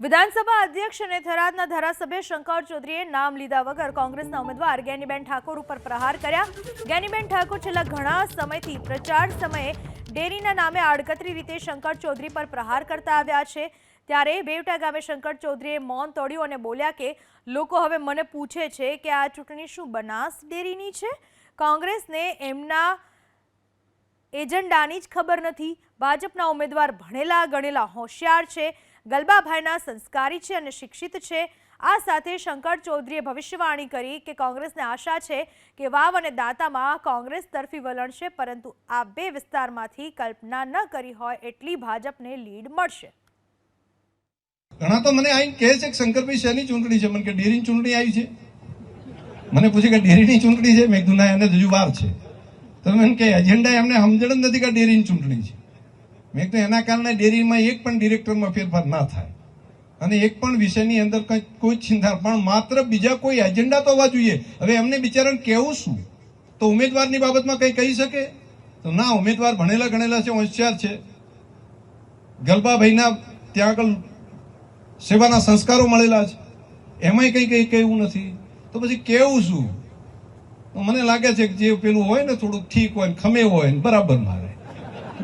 વિધાનસભા અધ્યક્ષ અને થરાદના ધારાસભ્ય શંકર ચૌધરીએ નામ લીધા વગર કોંગ્રેસના ઉમેદવાર જ્ઞાનીબેન ઠાકોર ઉપર પ્રહાર કર્યા. જ્ઞાનીબેન ઠાકોર છેલ્લા ઘણા સમયથી પ્રચાર સમયે ડેરીના નામે આડકતરી રીતે શંકર ચૌધરી પર પ્રહાર કરતા આવ્યા છે. ત્યારે બેવટા ગામે શંકર ચૌધરીએ મૌન તોડ્યું અને બોલ્યા કે, લોકો હવે મને પૂછે છે કે આ ચૂંટણી શું બનાસ ડેરીની છે? કોંગ્રેસને એમના એજન્ડાની જ ખબર નથી. ભાજપના ઉમેદવાર ભણેલા, ગણેલા, હોશિયાર છે. ગલબાભાઈના સંસ્કારી છે અને શિક્ષિત છે. આ સાથે શંકર ચૌધરીએ ભવિષ્યવાણી કરી કે કોંગ્રેસને આશા છે કે વાવ અને દાંતામાં કોંગ્રેસ તરફી વલણ છે પરંતુ આ બે વિસ્તારમાંથી કલ્પના ન કરી હોય એટલી ભાજપને લીડ મળશે. ઘણા તો મને આઈને કહે છે કે શંકરભાઈ શેની ચૂંટણી છે? મને કે ડેરીની ચૂંટણી આવી છે. મને પૂછે કે ડેરીની ચૂંટણી છે? મેં કીધું, ના એને હજુ વાર છે. તો મને કે એજન્ડા એમને સમજણ નથી કે ડેરીની ચૂંટણી છે. મેં તો એના કારણે ડેરીમાં એક પણ ડિરેક્ટરમાં ફેરફાર ના થાય. અને એક પણ વિષયની અંદર કંઈ ચિંતા પણ માત્ર બીજા કોઈ એજન્ડા તો હોવા જોઈએ. હવે એમને બિચારાને કેવું શું? તો ઉમેદવારની બાબતમાં કંઈ કહી શકે? તો ના, ઉમેદવાર ભણેલા ગણેલા છે, હોશિયાર છે. ગલબાભાઈના ત્યાં આગળ સેવાના સંસ્કારો મળેલા છે. એમાંય કંઈ કંઈ કહેવું નથી. તો પછી કેવું શું? મને લાગે છે કે જે પેલું હોય ને થોડુંક ઠીક હોય ને ખમે હોય ને બરાબર મારે.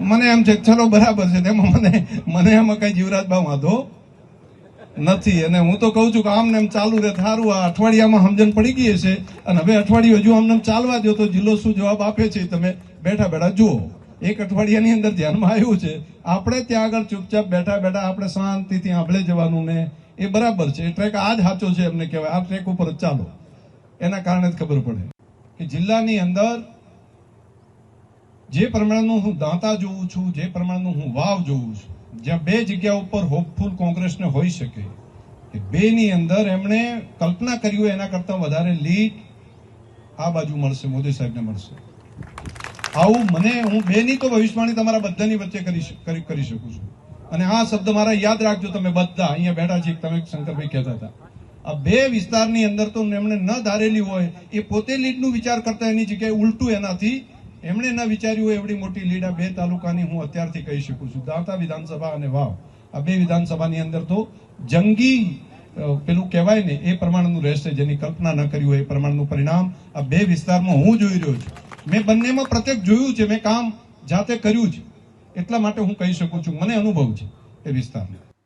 મને એમ છે ચલો બરાબર છે તેમાં મને મને એમાં કઈ જીવરાજબા વાંધો નથી. અને હું તો કહું છું કે આમ ને એમ ચાલુ રહે. સારું આ અઠવાડિયામાં સમજણ પડી ગઈ છે અને હવે અઠવાડિયું હજુ આમને એમ ચાલવા દો તો જિલ્લો શું જવાબ આપે છે? તમે બેઠા બેઠા જુઓ. એક અઠવાડિયાની અંદર ધ્યાનમાં આવ્યું છે. આપણે ત્યાં આગળ ચૂપચાપ બેઠા બેઠા આપણે શાંતિથી આંભળે જવાનું ને એ બરાબર છે. એ ટ્રેક આ જ સાચો છે એમને કહેવાય. આ ટ્રેક ઉપર ચાલો. એના કારણે જ ખબર પડે. કે જિલ્લાની અંદર જે પ્રમાણનું હું દાંતા જોઉં છું, જે પ્રમાણનું હું વાવ જોઉં છું, જ્યાં બે જગ્યા ઉપર હોપફુલ કોંગ્રેસને હોઈ શકે, કે બેની અંદર એમણે કલ્પના કરી હોય એના કરતાં વધારે લીડ આ બાજુ મળશે, મોદી સાહેબને મળશે. આવું મને, હું બેની તો ભવિષ્યવાણી તમારા બધાની વચ્ચે કરી કરી શકું છું. અને આ શબ્દ મારા યાદ રાખજો તમે બધા, અહીંયા બેઠા છે તમે શંકરભાઈ કહેતા હતા. આ બે વિસ્તારની અંદર તો એમણે ન ધારેલી હોય, એ પોતે લીડનું વિચાર કરતા એની જગ્યાએ ઉલટું એનાથી એમણે ન વિચાર્યું હોય એવડી મોટી લીડ આ બે તાલુકાની હું અત્યારથી કહી શકું છું. દાંતા વિધાનસભા અને વાવ. આ બે વિધાનસભાની અંદર તો જંગી પેલું કહેવાય ને, એ પ્રમાણનું રહેશે. જેની કલ્પના ન કરી હોય એ પ્રમાણનું પરિણામ આ બે વિસ્તારમાં હું જોઈ રહ્યો છું. મેં બંનેમાં પ્રત્યેક જોયું છે. મેં કામ જાતે કર્યું છે એટલા માટે હું કહી શકું છું. મને અનુભવ છે એ વિસ્તારનો.